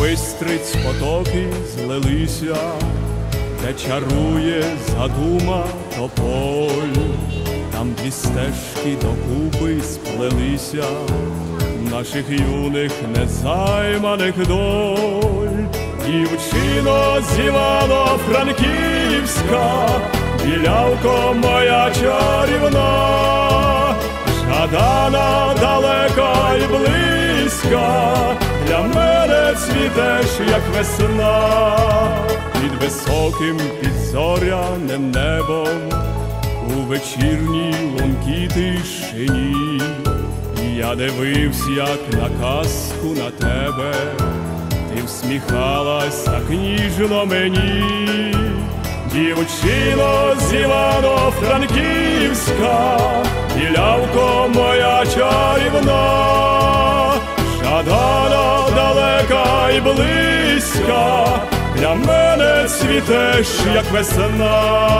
бистриць потоки злилися, де чарує задума тополь, там дві стежки докупи сплелися, наших юних незайманих доль, дівчино з Івано-Франківська, білявко моя чарівна, жадана далека і близька, для як весна, під високим підзоряним небом, у вечірній лункій тишині. Я дивився, як на казку на тебе, ти всміхалась так ніжно мені, дівчино з Івано-Франківська, білявко моя чарівна, жадана близька, для мене цвітеш, як весна.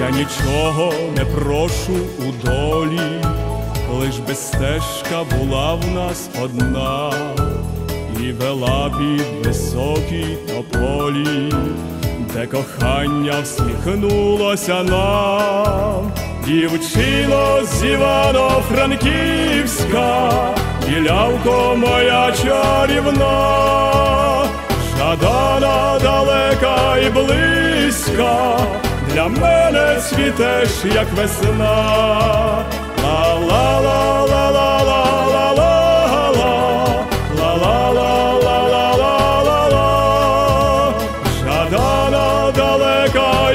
Я нічого не прошу у долі, лиш би стежка була в нас одна, і вела під високі тополі, де кохання всміхнулося нам, дівчино з Івано-Франківська, білявко моя чарівна, жадана далека і близька. Для мене цвітеш, як весна.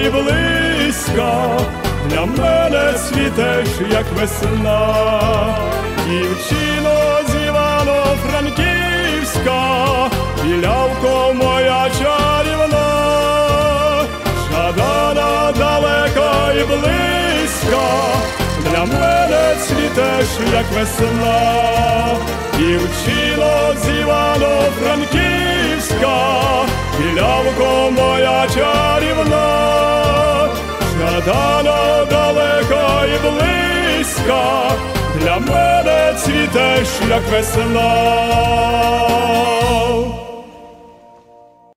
І близька, для мене цвітеш, як весна, дівчино з Івано-Франківська, білявко моя чарівна. Жадана далека і близька, для мене цвітеш, як весна, дівчино з Івано-Франківська, білявко моя чарівна, та далека і близька, для мене цвіте шлях весна.